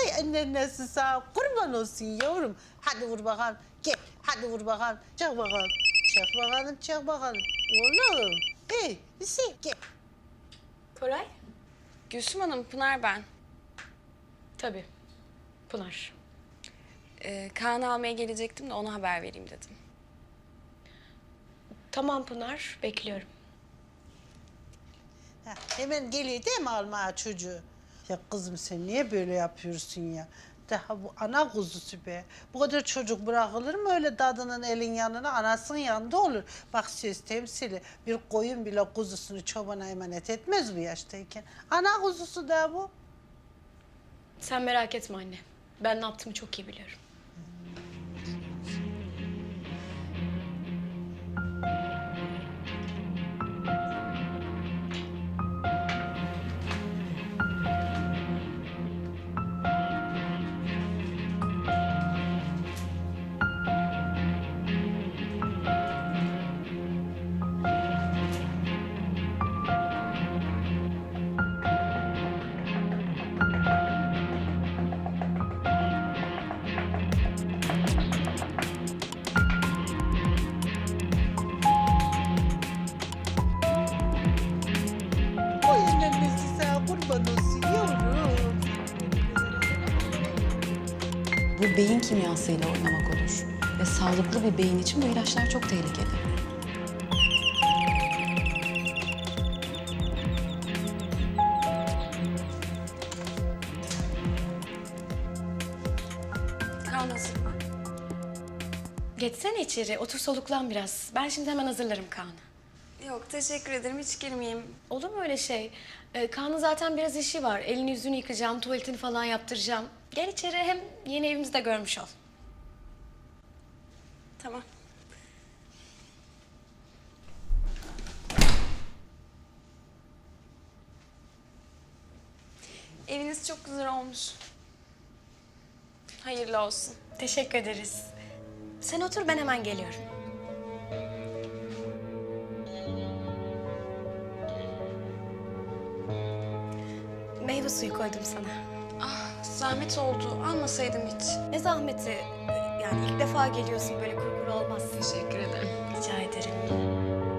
Vay annenesi sağ kurban olsun yavrum. Hadi vur bakalım. Gel hadi vur bakalım. Çak bakalım. Çak bakalım çak bakalım. Oğlum. Hey Hüseyin gel. Koray? Gülsüm Hanım, Pınar ben. Tabii. Pınar. Ee, Kaan'ı almaya gelecektim de ona haber vereyim dedim. Tamam Pınar, bekliyorum. Ha, hemen geliyor değil mi almaya çocuğu? Ya kızım sen niye böyle yapıyorsun ya? Daha bu ana kuzusu be. Bu kadar çocuk bırakılır mı öyle dadının elin yanına? Anasının yanında olur. Bak söz temsili. Bir koyun bile kuzusunu çobana emanet etmez bu yaştayken. Ana kuzusu da bu. Sen merak etme anne. Ben ne yaptığımı çok iyi biliyorum. Bu beyin kimyasıyla oynamak olur. Ve sağlıklı bir beyin için bu ilaçlar çok tehlikeli. Kaan hazır mı? Geçsene içeri, otur soluklan biraz. Ben şimdi hemen hazırlarım Kaan'ı. Yok, teşekkür ederim. Hiç girmeyeyim. Olur mu öyle şey? Ee, Kaan'ın zaten biraz işi var. Elini yüzünü yıkayacağım, tuvaletini falan yaptıracağım. Gel içeri hem yeni evimizi de görmüş ol. Tamam. Eviniz çok güzel olmuş. Hayırlı olsun. Teşekkür ederiz. Sen otur, ben hemen geliyorum. Meyve suyu koydum sana. Ah, zahmet oldu. Almasaydım hiç. Ne zahmeti. Yani ilk defa geliyorsun böyle kuru olmaz. Teşekkür ederim. Rica ederim.